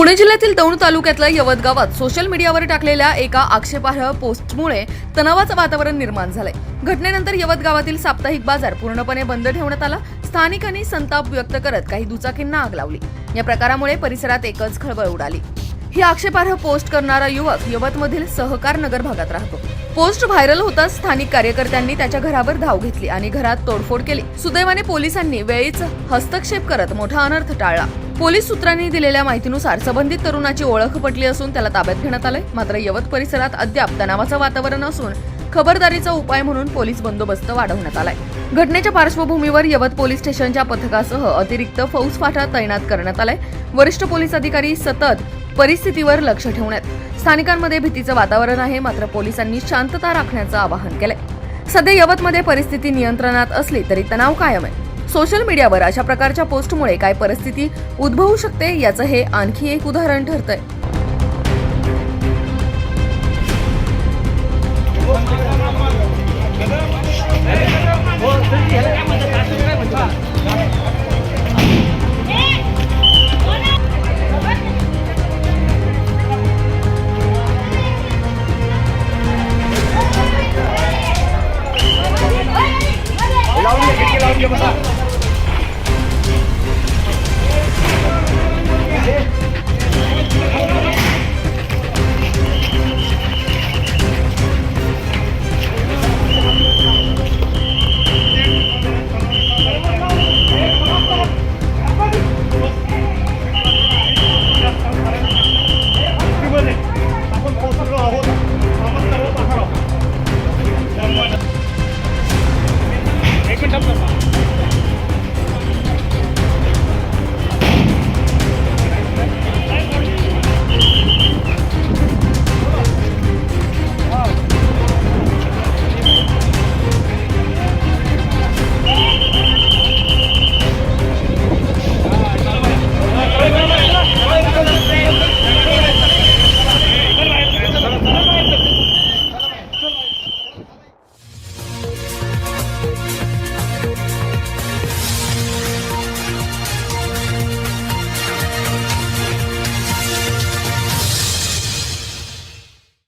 पुणे जिल्ह्यातील दौंड तालुक्यातल्या यवत गावात सोशल मीडियावर टाकलेल्या एका आक्षेपार्ह पोस्टमुळे तणावाचं वातावरण निर्माण झालंय. घटनेनंतर यवत गावातील साप्ताहिक बाजार पूर्णपणे बंद ठेवण्यात आला. स्थानिकांनी संताप व्यक्त करत काही दुचाकींना आग लावली. या प्रकारामुळे परिसरात एकच खळबळ उडाली. ही आक्षेपार्ह पोस्ट करणारा युवक यवतमधील सहकार नगर भागात राहतो. पोस्ट व्हायरल होताच स्थानिक कार्यकर्त्यांनी त्याच्या घरावर धाव घेतली आणि घरात तोडफोड केली. सुदैवाने पोलिसांनी वेळीच हस्तक्षेप करत मोठा अनर्थ टाळला. पोलीस सूत्रांनी दिलेल्या माहितीनुसार संबंधित तरुणाची ओळख पटली असून त्याला ताब्यात घेण्यात आलंय. मात्र यवत परिसरात अद्याप तणावाचं वातावरण असून खबरदारीचा उपाय म्हणून पोलीस बंदोबस्त वाढवण्यात आलाय. घटनेच्या पार्श्वभूमीवर यवत पोलीस स्टेशनच्या पथकासह अतिरिक्त फौज फाटा तैनात करण्यात आलाय. वरिष्ठ पोलीस अधिकारी सतत परिस्थितीवर लक्ष ठेवण्यात स्थानिकांमध्ये भीतीचं वातावरण आहे मात्र पोलिसांनी शांतता राखण्याचं आवाहन केलंय. सध्या यवतमध्ये परिस्थिती नियंत्रणात असली तरी तणाव कायम आहे. सोशल मीडियावर अशा प्रकारच्या पोस्टमुळे काय परिस्थिती उद्भवू शकते याचं हे आणखी एक उदाहरण ठरतंय. এটা